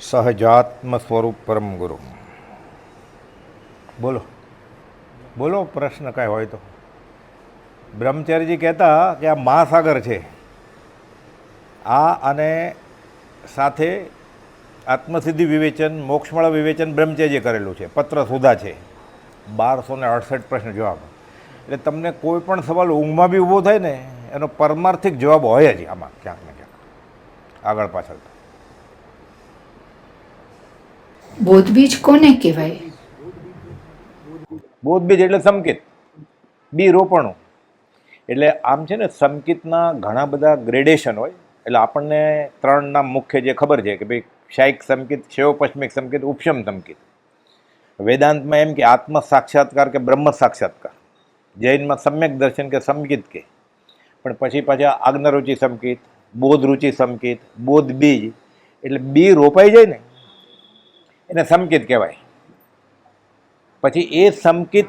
સહજાત્મ સ્વરૂપ પરમ ગુરુ. બોલો. બોલો, પ્રશ્ન કાંઈ હોય તો. બ્રહ્મચારીજી કહેતા કે આ મહાસાગર છે. આ અને સાથે આત્મસિદ્ધિ વિવેચન, મોક્ષમાળા વિવેચન બ્રહ્મચારીએ કરેલું છે. પત્ર સુધા છે. બારસો ને અડસઠ પ્રશ્ન જવાબ. એટલે તમને કોઈ પણ સવાલ ઊંઘમાં બી ઊભો થાય ને, એનો પરમાર્થિક જવાબ હોય જ આમાં, ક્યાંક ને ક્યાંક. આગળ પાછળ બોધ બીજ કોને કહેવાય? બોધબીજ એટલે સંકેત બી રોપણું. એટલે આમ છે ને સંકિતના ઘણા બધા ગ્રેડેશન હોય. એટલે આપણને ત્રણના મુખ્ય જે ખબર છે કે ભાઈ શાયિક સંકિત શૈવ પશ્ચિમિક સંકિત ઉપશમ સંકિત વેદાંતમાં એમ કે આત્મ સાક્ષાત્કાર કે બ્રહ્મ સાક્ષાત્કાર. જૈનમાં સમ્યક દર્શન કે સંકિત કે. પણ પછી પાછા આજ્ઞારુચિ સંકિત બોધ રુચિ સંકિત બોધ બીજ એટલે બી રોપાઈ જાય ને એને સમકિત કહેવાય. પછી એ સમકિત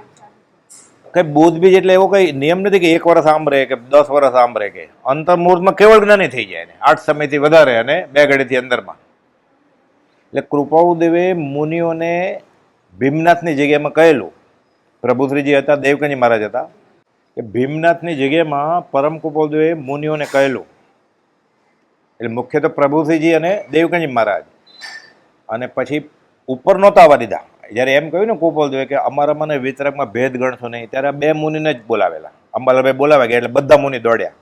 કંઈ બોધબીજ એટલે એવો કંઈ નિયમ નથી કે એક વર્ષ રહે કે દસ વર્ષ આમ રહે કે અંતર્મુહૂર્તમાં કેવળ જ્ઞાની થઈ જાય આઠ સમયથી વધારે અને બે ઘડીથી અંદરમાં એટલે કૃપાઉદેવે મુનિઓને ભીમનાથની જગ્યામાં કહેલું. પ્રભુશ્રીજી હતા દેવકંજી મહારાજ હતા. કે ભીમનાથની જગ્યામાં પરમ કૃપાઉદેવે મુનિઓને કહેલું. એટલે મુખ્ય તો પ્રભુશ્રીજી અને દેવકંજી મહારાજ. અને પછી ઉપર નહોતા આવવા દીધા. જ્યારે એમ કહ્યું ને કોપલ જોઈએ કે અમારા મને વિતરકમાં ભેદ ગણશો નહીં, ત્યારે બે મુનિને જ બોલાવેલા. અંબાલાભાઈ બોલાવ્યા ગયા એટલે બધા મુનિ દોડ્યા.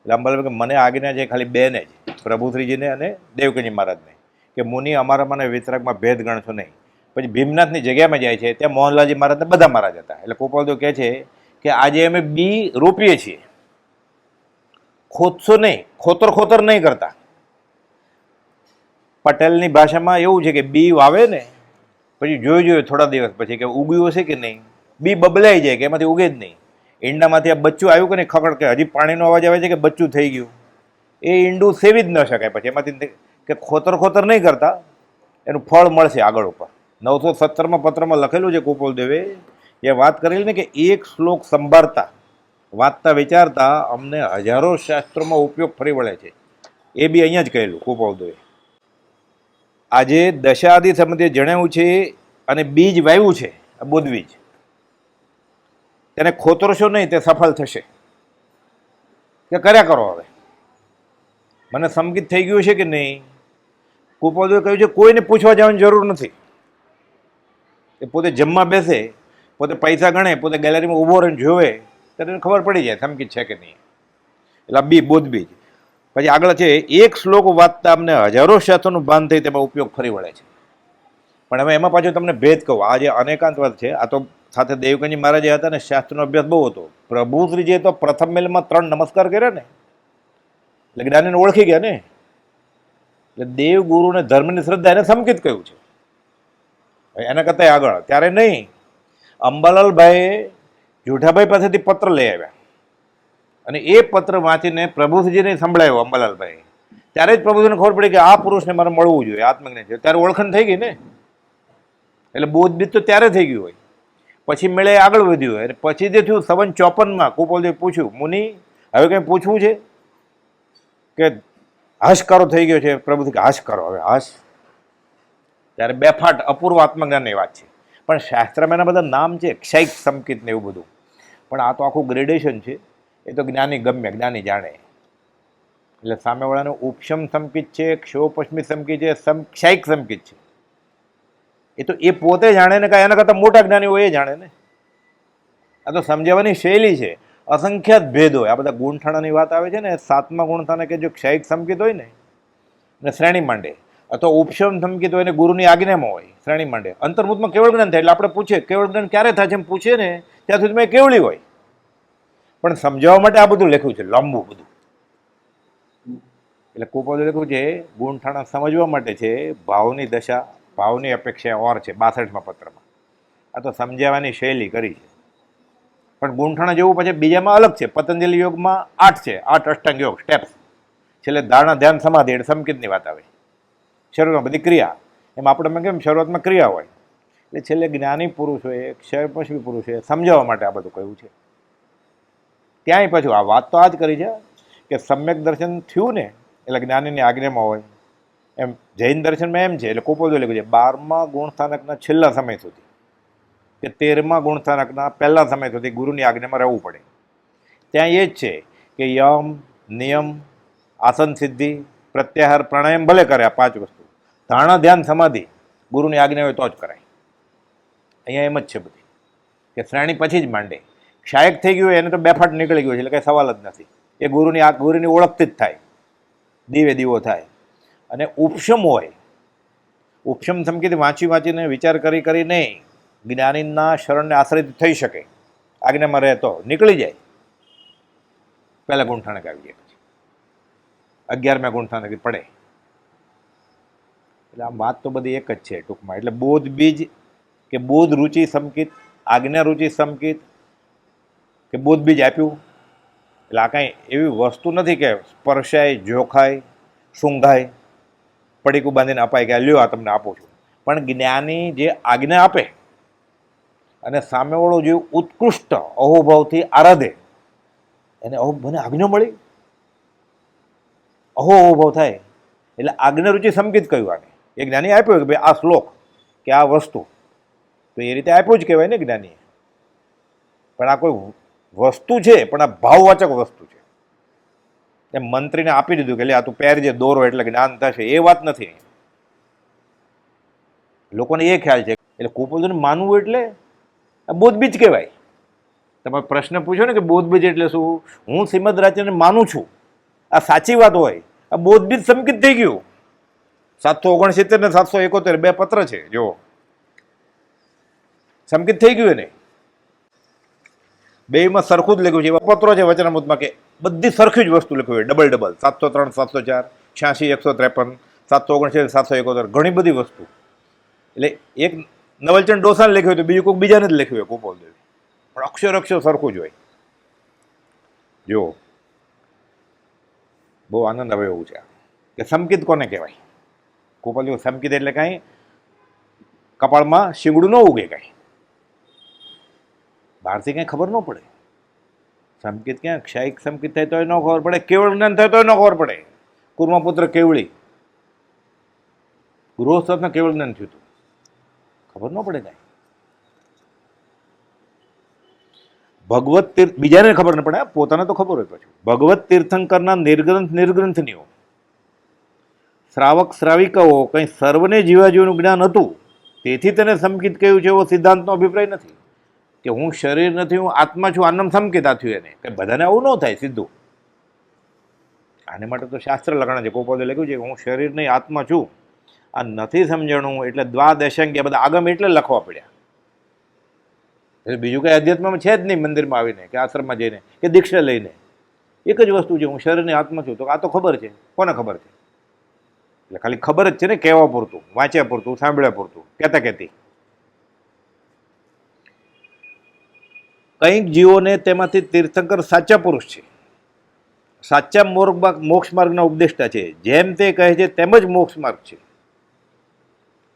એટલે અંબાલાભાઈ કે મને આજ્ઞા છે, ખાલી બેને જ પ્રભુશ્રીજીને અને દેવકીજી મહારાજને, કે મુનિ અમારા મને વિતરકમાં ભેદ ગણશો નહીં. પછી ભીમનાથની જગ્યામાં જાય છે, ત્યાં મોહનલાલજી મહારાજને બધા મહારાજ હતા. એટલે ગોપાલદેવ કહે છે કે આજે અમે બી રોપીએ છીએ. ખોદશો નહીં, ખોતર ખોતર નહીં કરતા. પટેલની ભાષામાં એવું છે કે બી વાવે ને, પછી જોઈ જોયું થોડા દિવસ પછી કે ઉગ્યું હશે કે નહીં? બી બબલાઈ જાય કે એમાંથી ઉગે જ નહીં. ઈંડામાંથી આ બચ્ચું આવ્યું કે નહીં? ખકડ કે હજી પાણીનો અવાજ આવે છે કે બચ્ચું થઈ ગયું? એ ઈંડું સેવી જ ન શકાય પછી. એમાંથી કે ખોતર ખોતર નહીં કરતા. એનું ફળ મળશે આગળ ઉપર. નવસો સત્તરમાં પત્રમાં લખેલું છે ગોપાલ દેવે, એ વાત કરેલી ને કે એક શ્લોક સંભાળતા, વાંચતા વિચારતા અમને હજારો શાસ્ત્રોમાં ઉપયોગ ફરી વળે છે. એ બી અહીંયા જ કહેલું દેવે. આજે દશાદી સંબંધે જણાવ્યું છે અને બીજ વાવ્યું છે, આ બોધ તેને ખોતરશો નહીં, તે સફળ થશે. કે કર્યા કરો હવે? મને સમકિત થઈ ગયું છે કે નહીં? કુપોદે કહ્યું છે, કોઈને પૂછવા જવાની જરૂર નથી. એ પોતે જમવા બેસે, પોતે પૈસા ગણે, પોતે ગેલેરીમાં ઊભો રહીને જોવે ત્યારે ખબર પડી જાય સંગીત છે કે નહીં. એટલે બી બોધ બીજ પછી આગળ છે, એક શ્લોક વાંચતા અમને હજારો શાસ્ત્રોનું ભાન થઈ તેમાં ઉપયોગ ફરી વળે છે. પણ હવે એમાં પાછું તમને ભેદ કહું, આ જે અનેકાંતવાદ છે, આ તો સાથે દેવકંજી મહારાજે હતા ને, શાસ્ત્રનો અભ્યાસ બહુ હતો. પ્રભુશ્રીજીએ તો પ્રથમ મેલમાં ત્રણ નમસ્કાર કર્યા ને. એટલે જ્ઞાનીને ઓળખી ગયા ને. એટલે દેવ ગુરુને ધર્મની શ્રદ્ધા એને સંકેત કહ્યું છે. એના કરતાં આગળ, ત્યારે નહીં. અંબાલાલભાઈએ જુઠાભાઈ પાસેથી પત્ર લઈ આવ્યા. અને એ પત્ર વાંચીને પ્રભુજીને સંભળાયો અંબાલાલભાઈ ત્યારે જ પ્રભુજીને ખબર પડી કે આ પુરુષને મારે મળવું જોઈએ, આત્મજ્ઞાન છે. ત્યારે ઓળખણ થઈ ગઈ ને? એટલે બોધ બીજ તો ત્યારે થઈ ગયું હોય. પછી મેળે આગળ વધ્યું અને પછી જે થયું, સવન ચોપનમાં કુપોલદેવ પૂછ્યું, મુનિ, હવે કંઈ પૂછવું છે? કે હાશકારો થઈ ગયો છે. પ્રભુજી કે, હાશ કરો, હવે હાશ. ત્યારે બેફાટ અપૂર્વ આત્મજ્ઞાનની વાત છે. પણ શાસ્ત્રમાં એના બધા નામ છે ક્ષૈક સંકિત ને એવું બધું. પણ આ તો આખું ગ્રેડેશન છે. એ તો જ્ઞાની ગમ્ય, જ્ઞાની જાણે. એટલે સામેવાળાનું ઉપશમ સંકિત છે ક્ષો પશ્ચિમી સંકિત છે સમ ક્ષાયિક સંકિત છે. એ તો એ પોતે જાણે ને કાંઈ એના કરતાં મોટા જ્ઞાની હોય એ જાણે ને. આ તો સમજાવવાની શૈલી છે. અસંખ્યાત ભેદ. હોય આ બધા ગુણઠાણાની વાત આવે છે ને, સાતમા ગુણઠાણા કે જો ક્ષયિક સંકિત હોય ને, અને શ્રેણી માંડે. અથવા ઉપશમ સંકિત હોય ને, ગુરુની આજ્ઞામાં હોય, શ્રેણી માંડે. અંતર્મુખમાં કેવળ જ્ઞાન થાય, એટલે આપણે પૂછીએ, કેવળ જ્ઞાન ક્યારે થાય છે એમ પૂછીએ ને, ત્યાં સુધી મેં કેવળી હોય. પણ સમજાવવા માટે આ બધું લખ્યું છે, લાંબુ બધું. એટલે કુપોદે લખ્યું છે ગુણઠાણા સમજવા માટે છે, ભાવની દશા, ભાવની અપેક્ષા ઓર છે, બાસઠમાં પત્રમાં. આ તો સમજાવવાની શૈલી કરી છે. પણ ગુણઠાણા જેવું પછી બીજામાં અલગ છે, પતંજલિ યોગમાં આઠ છે, આઠ અષ્ટાંગ યોગ સ્ટેપ્સ છેલ્લે ધારણા ધ્યાન સમાધિ, એટલે સમકિતની વાત આવે. શરૂઆતમાં બધી ક્રિયા. એમ આપણે કેમ શરૂઆતમાં ક્રિયા હોય? એટલે છેલ્લે જ્ઞાની પુરુષ હોય ક્ષય પુરુષ હોય સમજાવવા માટે આ બધું કહ્યું છે. ત્યાંય પાછું આ વાત તો આ જ કરી છે કે સમ્યક દર્શન થયું ને એટલે જ્ઞાનીની આજ્ઞામાં હોય. એમ જૈન દર્શનમાં એમ છે, એટલે કોપોજો લખ્યું છે, બારમા ગુણસ્થાનકના છેલ્લા સમય સુધી કે તેરમા ગુણસ્થાનકના પહેલા સમય સુધી ગુરુની આજ્ઞામાં રહેવું પડે. ત્યાં એ જ છે કે યમ, નિયમ, આસન સિદ્ધિ, પ્રત્યાહાર, પ્રાણાયામ ભલે કરે આ પાંચ વસ્તુ. ધારણા, ધ્યાન, સમાધિ, ગુરુની આજ્ઞા હોય તો જ કરાય. અહીંયા એમ જ છે બધી. કે શ્રેણી પછી જ માંડે. ક્ષાયક થઈ ગયું એને તો બેફાટ નીકળી ગયું છે, એટલે કંઈ સવાલ જ નથી. એ ગુરુની આ ગુરુની ઓળખથી જ થાય. દીવે દીવો થાય. અને ઉપશમ હોય. ઉપશમ સમકીથી વાંચી વાંચીને વિચાર કરી કરી નહીં, જ્ઞાનીના શરણને આશ્રિત થઈ શકે. આજ્ઞામાં રહેતો, નીકળી જાય. પહેલાં ગુંઠાણક આવી જાય પછી. અગિયારમા ગુંઠાણક પડે. એટલે આમ વાત તો બધી એક જ છે ટૂંકમાં. એટલે બોધ બીજ કે બોધ રુચિ સમકિત, આજ્ઞા રુચિ સમકિત કે બોધ બીજ આપ્યું. એટલે આ કાંઈ એવી વસ્તુ નથી કે સ્પર્શાય, જોખાય, સૂંઘાય, પડીકું બાંધીને અપાય કે લ્યો આ તમને આપું છું. પણ જ્ઞાની જે આજ્ઞા આપે અને સામેવાળો જે ઉત્કૃષ્ટ અહોભાવથી આરાધે, એને અહો, મને આજ્ઞા મળી? અહો અહોભાવ થાય. એટલે આજ્ઞા સંગીત કહ્યું આને. એ જ્ઞાની આપ્યો કે ભાઈ આ શ્લોક કે આ વસ્તુ. તો એ રીતે આપ્યું જ કહેવાય ને જ્ઞાનીએ. પણ આ કોઈ વસ્તુ છે, પણ આ ભાવવાચક વસ્તુ છે. એમ મંત્રીને આપી દીધું કે લે આ તું પહેરજે દોરો એટલે જ્ઞાન થશે, એ વાત નથી લોકોને એ ખ્યાલ છે, એટલે કુપોષણ માનવું એટલે આ બોધબીજ કહેવાય. તમે પ્રશ્ન પૂછો ને કે બોધબીજ એટલે શું? હું શ્રીમદ રાજ્યને માનું છું. આ સાચી વાત હોય. આ બોધબીજ સંકિત થઈ ગયું. સાતસો ઓગણસિત્તેર ને સાતસો એકોતેર બે પત્ર છે જો સંકિત થઈ ગયું એને. બેમાં સરખું જ લખ્યું છે. એવા પત્રો છે વચનામૃતમાં કે બધી સરખી જ વસ્તુ લખ્યું હોય. ડબલ ડબલ સાતસો ત્રણ, સાતસો ચાર, છ્યાસી, એકસો ત્રેપન, સાતસો ઓગણસિત્તેર, સાતસો એકોતેર ઘણી બધી વસ્તુ. એટલે એક નવલચંદ ડોસાને લખ્યું હોય તો બીજું કોઈક બીજાને જ લખ્યું હોય ગોપાલ દેવ. પણ અક્ષર અક્ષર સરખું જ હોય. જો બહુ આનંદ આવે એવું છે. કે સમકિત કોને કહેવાય? ગોપાલ સમકિત એટલે કાંઈ કપાળમાં શીંગડું ન ઉગે કાંઈ. બહારથી કંઈ ખબર ન પડે. સંકિત ક્યાં? ક્ષયિક સંકિત થાય તોય ન ખબર પડે, કેવળ જ્ઞાન થાય તોય ન ખબર પડે. કુર્માપુત્ર કેવળી. ગૃહસ્થને કેવળ જ્ઞાન થયું હતું. ખબર ન પડે કાંઈ. ભગવત તીર્થ, બીજાને ખબર ન પડે પોતાને તો ખબર હોય પછી. ભગવત તીર્થંકરના નિર્ગ્રંથ, નિર્ગ્રંથનીઓ. શ્રાવક, શ્રાવિકાઓ કંઈ સર્વને જીવાજીવનું જ્ઞાન હતું? તેથી તેને સમકિત કહ્યું છે એવો સિદ્ધાંતનો અભિપ્રાય નથી. કે હું શરીર નથી, હું આત્મા છું આનંદ સમકેતા થયું એને. કે બધાને આવું ન થાય સીધું. આને માટે તો શાસ્ત્ર લખાણ છે. કોપોદે લખ્યું છે કે હું શરીર નહીં, આત્મા છું. આ નથી સમજણું એટલે દ્વાદશાંગ બધા આગમ એટલે લખવા પડ્યા. બીજું કંઈ અધ્યાત્મમાં છે જ નહીં મંદિરમાં આવીને કે આશ્રમમાં જઈને કે દીક્ષા લઈને. એક જ વસ્તુ છે, હું શરીરની આત્મા છું. તો આ તો ખબર છે. કોને ખબર છે? એટલે ખાલી ખબર જ છે ને, કહેવા પૂરતું, વાંચ્યા પૂરતું, સાંભળ્યા પૂરતું, કહેતા કહેતી. કંઈક જીવોને તેમાંથી તીર્થંકર સાચા પુરુષ છે. સાચા મોર્ગ મોક્ષ માર્ગના ઉપદેષ્ટા છે. જેમ તે કહે છે તેમ જ મોક્ષ માર્ગ છે.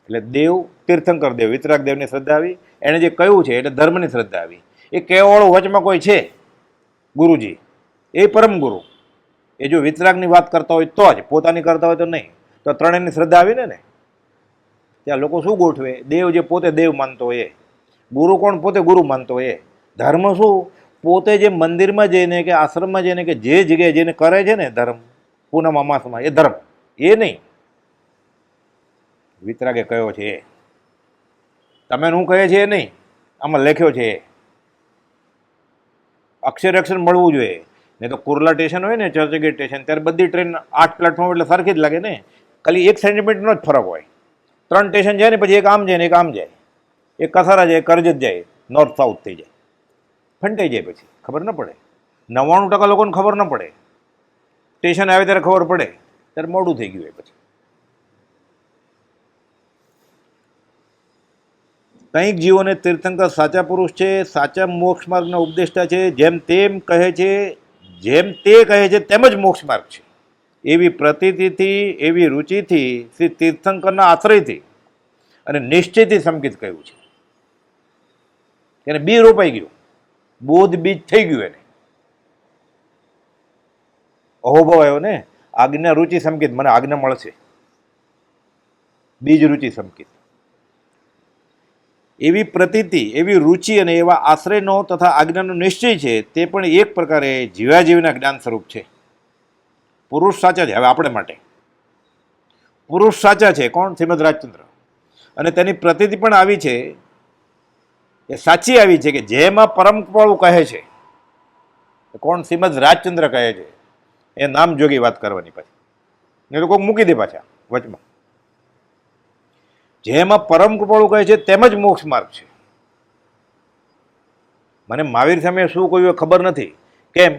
એટલે દેવ તીર્થંકર દેવ, વિતરાગ દેવની શ્રદ્ધા આવી. એણે જે કહ્યું છે એટલે ધર્મની શ્રદ્ધા આવી. એ કેવળ વચમાં કોઈ છે? ગુરુજી. એ પરમ ગુરુ. એ જો વિતરાગની વાત કરતા હોય તો જ, પોતાની કરતા હોય તો નહીં. તો ત્રણેયની શ્રદ્ધા આવીને ને? ત્યાં લોકો શું ગોઠવે? દેવ જે પોતે દેવ માનતો હોય એ. ગુરુ કોણ? પોતે ગુરુ માનતો હોય એ. ધર્મ શું? પોતે જે મંદિરમાં જઈને કે આશ્રમમાં જઈને કે જે જગ્યાએ જઈને કરે છે ને ધર્મ પૂનમ અમાસમાં એ ધર્મ, એ નહીં. વિતરાગે કયો છે એ? તમે હું કહે છે એ નહીં? આમાં લખ્યો છે અક્ષર અક્ષર મળવું જોઈએ. નહીં તો કુર્લા સ્ટેશન હોય ને, ચર્ચગેટ સ્ટેશન, ત્યારે બધી ટ્રેન આઠ પ્લેટફોર્મ એટલે સરખી જ લાગે ને. ખાલી એક સેન્ટીમીટરનો જ ફરક હોય. ત્રણ સ્ટેશન જાય ને, પછી એક આમ જાય ને, એક આમ જાય. એક કસારા જાય કરજત જાય નોર્થ સાઉથ થઈ જાય. ફંટાઈ જાય પછી, ખબર ન પડે. નવ્વાણું ટકા લોકોને ખબર ન પડે. સ્ટેશન આવે ત્યારે ખબર પડે. ત્યારે મોડું થઈ ગયું હોય પછી. કંઈક જીવોને તીર્થંકર સાચા પુરુષ છે, સાચા મોક્ષ માર્ગના ઉપદેષ્ટા છે, જેમ તેમ કહે છે, જેમ તે કહે છે, તેમ જ મોક્ષ માર્ગ છે. એવી પ્રતીતિથી, એવી રુચિથી શ્રી તીર્થંકરના આશ્રયથી અને નિશ્ચયથી સંકિત કહ્યું છે. એને બી રોપાઈ ગયું. બોધ બીજ થઈ ગયું એને. અહોભાવ આવ્યો ને? આજ્ઞા રુચિ સંકેત, મને આજ્ઞા મળશે. બીજ રુચિ સંકેત. એવી પ્રતીતિ, એવી રુચિ અને એવા આશ્રયનો તથા આજ્ઞાનો નિશ્ચય છે, તે પણ એક પ્રકારે જીવાજીવના જ્ઞાન સ્વરૂપ છે. પુરુષ સાચા છે, હવે આપણે માટે. પુરુષ સાચા છે, કોણ? શ્રીમદ રાજચંદ્ર. અને તેની પ્રતીતિ પણ આવી છે એ સાચી આવી છે કે જેમાં પરમપળું કહે છે. કોણ? શ્રીમદ રાજચંદ્ર કહે છે. એ નામ જોગી વાત કરવાની પાછી. એ લોકો મૂકી દે પાછા, વચમાં. જેમાં પરમ કૃપાળુ કહે છે તેમ જ મોક્ષ માર્ગ છે. મને મહાવીર સામે શું કહ્યું એ ખબર નથી. કેમ?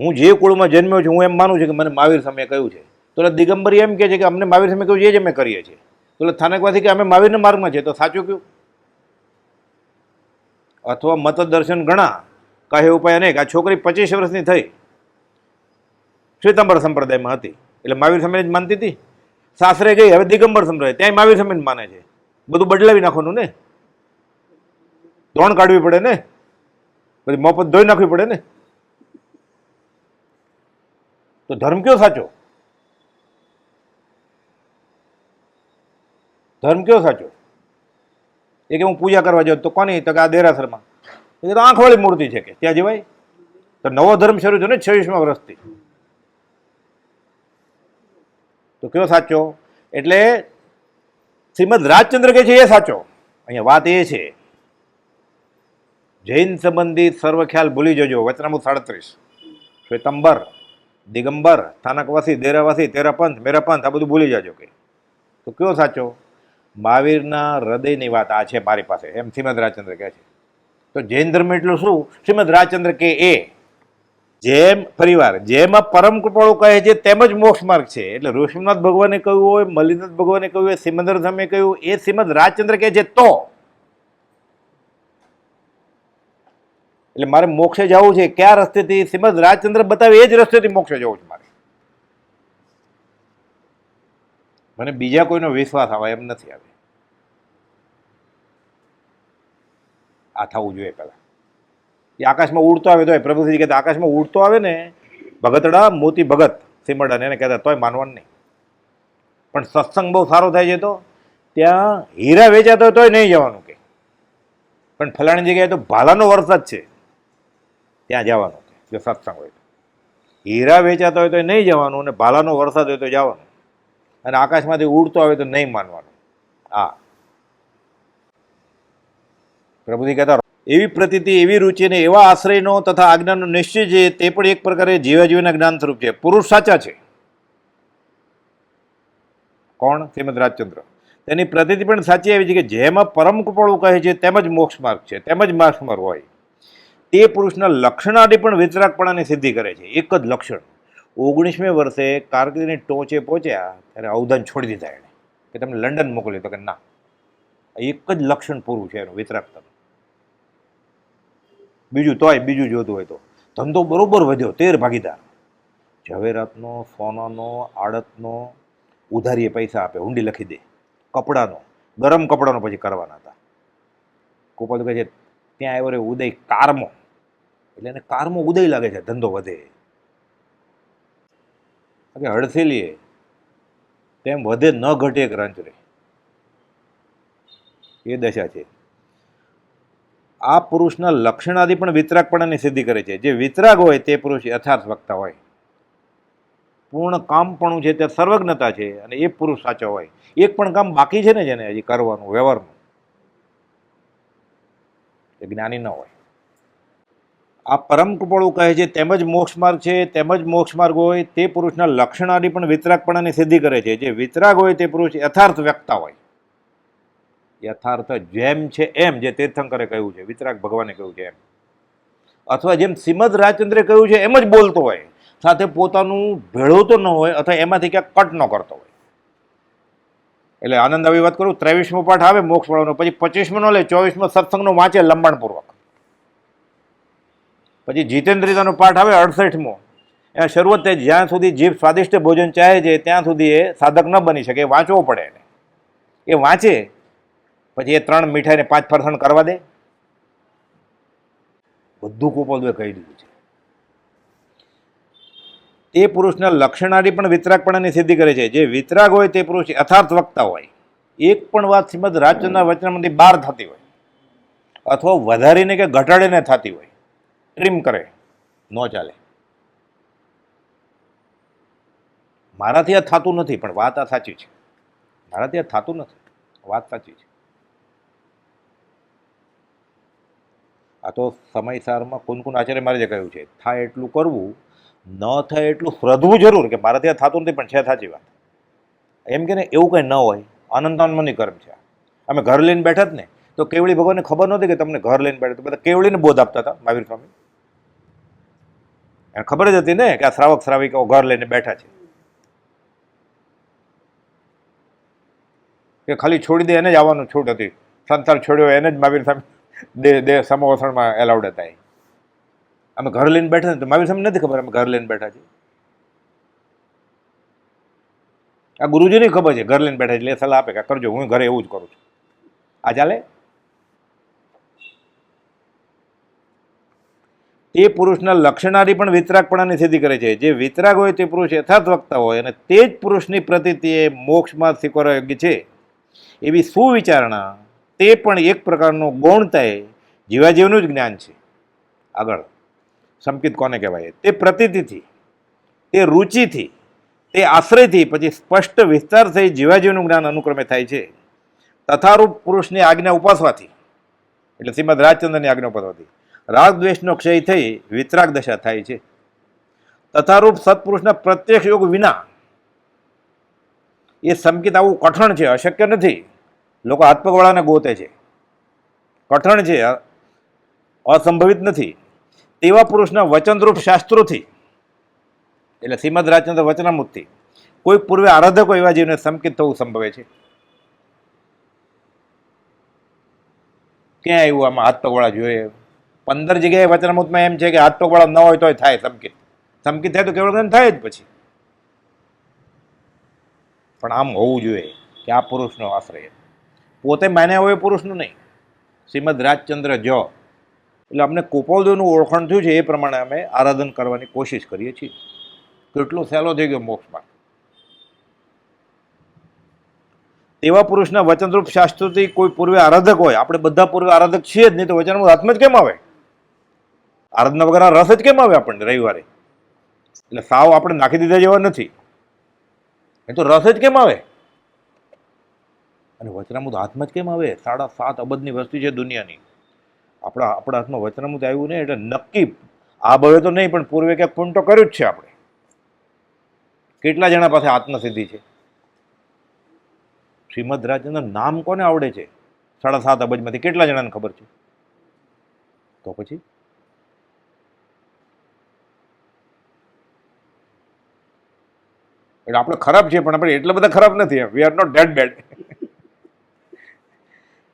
હું જે કુળમાં જન્મ્યો છું, હું એમ માનું છું કે મને મહાવીર સામે કહ્યું છે. તો દિગંબરી એમ કહે છે કે અમને મહાવીર સામે કહ્યું એ જ અમે કરીએ છીએ. તો સ્થાનકવાથી કે અમે મહાવીરના માર્ગમાં છે તો સાચું કયું? અથવા મતદર્શન ઘણા કહે ઉપાય અનેક આ છોકરી પચીસ વર્ષની થઈ. શ્વેતાંબર સંપ્રદાયમાં હતી. એટલે મહાવીર સામે જ માનતી હતી. સાસરે ગઈ, હવે દિગંબર સંપ્રદાય. ત્યાં મહાવીર સામે માને છે. બધું બદલાવી નાખવાનું ને? ધોણ કાઢવી પડે ને? પછી મફત ધોઈ નાખવી પડે ને? તો ધર્મ કયો સાચો? ધર્મ કયો સાચો? એ કે હું પૂજા કરવા જાઉં તો કોની? તો કે આ દેરાસરમાં એ તો આંખવાળી મૂર્તિ છે કે, ત્યાં જવાય? તો નવો ધર્મ શરૂ થયો ને છવ્વીસમાં વર્ષથી. તો કયો સાચો? એટલે શ્રીમદ રાજચંદ્ર કે છે એ સાચો. અહીંયા વાત એ છે. જૈન સંબંધિત સર્વ ખ્યાલ ભૂલી જજો. વચનામું સાડત્રીસ. શ્વેતંબર, દિગંબર, સ્થાનકવાસી, દેરાવાસી, તેરાપંથ, મેરાપંથ, આ બધું ભૂલી જજો કે. તો કયો સાચો? મહાવીરના હૃદયની વાત આ છે મારી પાસે, એમ શ્રીમદ રાજચંદ્ર કહે છે. તો જૈન ધર્મ એટલું શું? શ્રીમદ રાજચંદ્ર કે એ, જેમ પરિવાર, જેમાં પરમ કૃપાળુ કહે છે, તેમ જ મોક્ષ માર્ગ છે. એટલે ઋષિનાથ ભગવાને કહ્યું હોય, મલિનાથ ભગવાને કહ્યું હોય, સિમંદર ધામે કહ્યું, એ શ્રીમદ રાજચંદ્ર કહે છે, તો. એટલે મારે મોક્ષે જવું છે, કયા રસ્તેથી? શ્રીમદ રાજચંદ્ર બતાવે એ જ રસ્તેથી મોક્ષે જવું છે મારે. મને બીજા કોઈનો વિશ્વાસ આવે એમ નથી આવે. આ થવું જોઈએ પહેલાં. એ આકાશમાં ઉડતો આવે તોય, પ્રભુજી કહેતા આકાશમાં ઉડતો આવે ને, ભગતડા મોતી ભગત સિમરડાને એને કહેતા, તોય માનવાનું નહીં. પણ સત્સંગ બહુ સારો થાય છે તો, ત્યાં હીરા વેચાતો હોય તોય નહીં જવાનું કે પણ ફલાણી જગ્યાએ તો ભાલાનો વરસાદ છે, ત્યાં જવાનું કે જો સત્સંગ હોય તો. હીરા વેચાતા હોય તો નહીં જવાનું અને ભાલાનો વરસાદ હોય તો જવાનું. અને આકાશમાંથી ઉડતો આવે તો નહીં માનવાનું. હા. પ્રભુજી કહેતા એવી પ્રતિતિ, એવી રુચિ અને એવા આશ્રયનો તથા આજ્ઞાનો નિશ્ચય છે, તે પણ એક પ્રકારે જીવાજીવના જ્ઞાન સ્વરૂપ છે. પુરુષ સાચા છે. કોણ? શ્રીમદ રાજચંદ્ર. તેની પ્રતિતિ પણ સાચી આવી છે કે જેમાં પરમ કૃપાળુ કહે છે, તેમ જ મોક્ષ માર્ગ છે, તેમ જ માર્ગ માર્ગ હોય. તે પુરુષના લક્ષણાદી પણ વિતરાગપણાની સિદ્ધિ કરે છે. એક જ લક્ષણ. ઓગણીસમી વર્ષે કારકિર્દીની ટોચે પહોંચ્યા, ત્યારે અવધાન છોડી દીધા એણે કે તમને લંડન મોકલ્યું તો કે ના. એક જ લક્ષણ પૂરું છે, એનું વિતરાગતા બીજું તોય બીજું જોતું હોય તો. ધંધો બરોબર વધ્યો, તેર ભાગીદાર. ઝવેરાતનો, સોનાનો, આડતનો ઉધારીએ પૈસા આપે, ઊંડી લખી દે. કપડાનો, ગરમ કપડાનો પછી કરવાના હતા. ગોપાલ કહે છે, ત્યાં આવ્યો રે ઉદય કારમો. એટલે એને કારમો ઉદય લાગે છે, ધંધો વધે. કે હડસેલીએ, તેમ વધે ન ઘટે એક રંચ રે એ દશા છે. આ પુરુષના લક્ષણાદિ પણ વિતરાગપણાની સિદ્ધિ કરે છે. જે વિતરાગ હોય તે પુરુષ યથાર્થ વક્તા હોય. પૂર્ણ કામપણું છે તે સર્વજ્ઞતા છે અને એ પુરુષ સાચો હોય. એક પણ કામ બાકી છે ને જેને હજી કરવાનું, વ્યવહારનું. એ જ્ઞાની ન હોય. આ પરમ કૃપળું કહે છે, તેમજ મોક્ષ માર્ગ છે, તેમજ મોક્ષ માર્ગ હોય. તે પુરુષના લક્ષણાદિ પણ વિતરાગપણાની સિદ્ધિ કરે છે. જે વિતરાગ હોય તે પુરુષ યથાર્થ વ્યક્તા હોય. યથાર્થ જેમ છે એમ, જે તીર્થંકરે કહ્યું છે, વિતરાગ ભગવાને કહ્યું છે એમ. અથવા જેમ શ્રીમદ રાજચંદ્રે કહ્યું છે, એમ જ બોલતો હોય. સાથે પોતાનું ભેળવતો ન હોય, અથવા એમાંથી ક્યાંક કટ ન કરતો હોય. એટલે આનંદ આવી વાત કરું, ત્રેવીસમો પાઠ આવે, મોક્ષ વાળાનો પછી પચીસમો નો લે, ચોવીસમો સત્સંગનો વાંચે, લંબાણપૂર્વક. પછી જીતેન્દ્રિતાનો પાઠ આવે, અડસઠમો. એના શરૂઆત જ્યાં સુધી જીભ સ્વાદિષ્ટ ભોજન ચાહે છે, ત્યાં સુધી એ સાધક ન બની શકે વાંચવો પડે એને. એ વાંચે પછી એ ત્રણ મીઠાઈને પાંચ ફરસાણ કરવા દે. બધું કુપોદવે કહી દીધું છે. તે પુરુષના લક્ષણારી પણ વિતરાગપણાની સિદ્ધિ કરે છે. જે વિતરાગ હોય તે પુરુષ યથાર્થ વક્તા હોય. એક પણ વાત શ્રીમદ રાજચંદ્રના વચનમાંથી બહાર થતી હોય. અથવા વધારીને કે ઘટાડીને થતી હોય. ટ્રીમ કરે. ન ચાલે. મારાથી આ થતું નથી, પણ વાત આ સાચી છે. મારાથી આ થતું નથી. વાત સાચી છે. આ તો સમયસારમાં કુન કુન આચાર્ય મારે જે કહ્યું છે, થાય એટલું કરવું, ન થાય એટલું શ્રદ્ધવું જરૂર, કે મારા આ થતું નથી, પણ છે સાચી વાત. એમ કે ને, એવું કંઈ ન હોય અનંતાનમની કર્મ છે અમે ઘર લઈને બેઠા જ ને, તો કેવળી ભગવાનને ખબર નહોતી કે તમને ઘર લઈને બેઠા બધા કેવળીને બોધ આપતા હતા, મહાવીર સ્વામી? એને ખબર જ હતી ને કે આ શ્રાવક શ્રાવિકાઓ ઘર લઈને બેઠા છે. કે ખાલી છોડી દે, એને જ આવવાનું છૂટ હતી. સંસાર છોડ્યો, એને જ મહાવીર સ્વામી દે દે સમોસણમાં એલાઉડ હતા એ. અમે ઘર લઈને બેઠા ને તો મહાવીર સ્વામી નથી ખબર અમે ઘર લઈને બેઠા છીએ. આ ગુરુજીને ખબર છે, ઘર લઈને બેઠા એટલે સલાહ આપે કે કરજો, હું ઘરે એવું જ કરું છું. આ ચાલે? તે પુરુષના લક્ષણારી પણ વિતરાગપણાની સિદ્ધિ કરે છે. જે વિતરાગ હોય તે પુરુષ યથાર્થ વક્તા હોય અને તે જ પુરુષની પ્રતિતિ એ મોક્ષમાં સ્વીકારવા યોગ્ય છે. એવી સુવિચારણા તે પણ એક પ્રકારનું ગૌણતાએ જીવાજીવનું જ જ્ઞાન છે. આગળ, સંકિત કોને કહેવાય? તે પ્રતીતિથી, તે રુચિથી, તે આશ્રયથી, પછી સ્પષ્ટ વિસ્તાર થઈ જીવાજીવનું જ્ઞાન અનુક્રમે થાય છે. તથારૂપ પુરુષની આજ્ઞા ઉપાસવાથી એટલે શ્રીમદ રાજચંદ્રની આજ્ઞા ઉપાસવાથી રાગદ્વેષનો ક્ષય થઈ વિતરાગ દશા થાય છે. તથારૂપ સત્પુરુષના પ્રત્યક્ષ યોગ વિના, એ સંકિત આવું કઠણ છે, અશક્ય નથી. લોકો હાથ પગવાળાને ગોતે છે. કઠણ છે અસંભવિત નથી. તેવા પુરુષના વચનરૂપ શાસ્ત્રોથી, એટલે શ્રીમદ રાજચંદ્ર વચનામૃતથી, કોઈ પૂર્વે આરાધકો એવા જીવને સંકિત થવું સંભવે છે. ક્યાં આવ્યું આમાં હાથ પગવાળા જોઈએ? પંદર જગ્યાએ વચનામૃતમાં એમ છે કે હાથ પગવાળા ન હોય તોય થાય સંકિત. સંકિત થાય તો કેવળ થાય જ પછી. પણ આમ હોવું જોઈએ કે આ પુરુષનો આશ્રય. પોતે માન્યા હોય પુરુષનું નહીં. શ્રીમદ રાજચંદ્ર જો. એટલે અમને કુપોલદેવનું ઓળખાણ થયું છે એ પ્રમાણે અમે આરાધન કરવાની કોશિશ કરીએ છીએ. કેટલો સહેલો થઈ ગયો મોક્ષમાં. તેવા પુરુષના વચનરૂપ શાસ્ત્રોથી કોઈ પૂર્વે આરાધક હોય, આપણે બધા પૂર્વે આરાધક છીએ જ નહીં તો વચનમાં હાથમાં જ કેમ આવે? આરાધના વગર રસ જ કેમ આવે આપણને રવિવારે? એટલે સાવ આપણે નાખી દીધા જેવા નથી. એ તો રસ જ કેમ આવે? અને વચનામૃત હાથમાં જ કેમ આવે? સાડા સાત અબજની વસ્તી છે દુનિયાની. આપણા આપણા હાથમાં વચનામૃત આવ્યું ને એટલે નક્કી આ ભવે તો નહીં, પણ પૂર્વે ક્યાંક પૂર્ણ તો કર્યું જ છે આપણે. કેટલા જણા પાસે આત્મસિદ્ધિ છે? શ્રીમદ રાજચંદ્ર નામ કોને આવડે છે? સાડા સાત અબજમાંથી કેટલા જણાને ખબર છે? તો પછી? એટલે આપણે ખરાબ છે પણ આપણે એટલા બધા ખરાબ નથી we are not that bad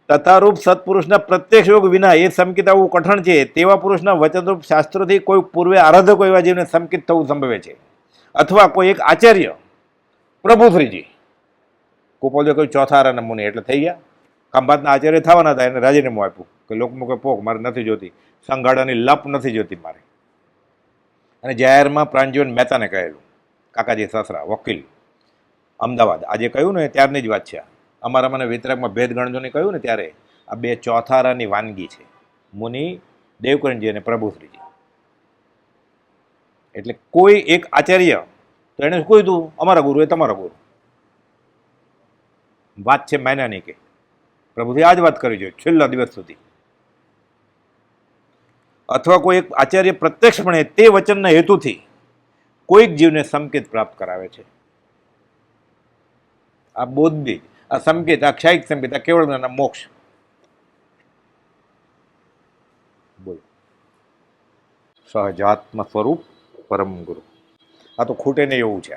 તથારૂપ સત્પુરુષના પ્રત્યક્ષ યોગ વિના એ સંકિત આવવું કઠણ છે, તેવા પુરુષના વચનરૂપ શાસ્ત્રોથી કોઈ પૂર્વે આરાધકો એવા જીવને સંકિત થવું સંભવે છે. અથવા કોઈ એક આચાર્ય, પ્રભુશ્રીજી કુપોલ કોઈ ચોથા આરા નમૂને એટલે થઈ ગયા. ખંભાતના આચાર્ય થવાના હતા, એને રાજીનામું આપ્યું. કે લોકમુખે પોક, મારે નથી જોતી. સંઘાડાની લપ નથી જોતી મારે. અને જાહેરમાં પ્રાણજીવન મહેતાને કહેલું, કાકાજી સસરા, વકીલ, અમદાવાદ. આજે કહ્યું ને, ત્યારની જ વાત છે આ. અમારા મને વિતરકમાં ભેદ ગણજોને કહ્યું ને ત્યારે આ બે ચોથારાની વાનગી છે. મુનિ, દેવકરણજી અને પ્રભુશ્રીજી. એટલે કોઈ એક આચાર્ય તો એણે શું કીધું? અમારા ગુરુ એ તમારા ગુરુ. વાત છે માયનાની કે. પ્રભુથી આ જ વાત કરી જોઈએ છેલ્લા દિવસ સુધી. અથવા કોઈ એક આચાર્ય પ્રત્યક્ષપણે તે વચનના હેતુથી કોઈક જીવને સંકેત પ્રાપ્ત કરાવે છે. આ બોદ્ધિ આ સંકેત આ ક્ષાયિક સંકેત આ કેવળ જ્ઞાન, મોક્ષ બોલ સહજાત્મ સ્વરૂપ પરમ ગુરુ આ તો ખૂટે નહીં એવું છે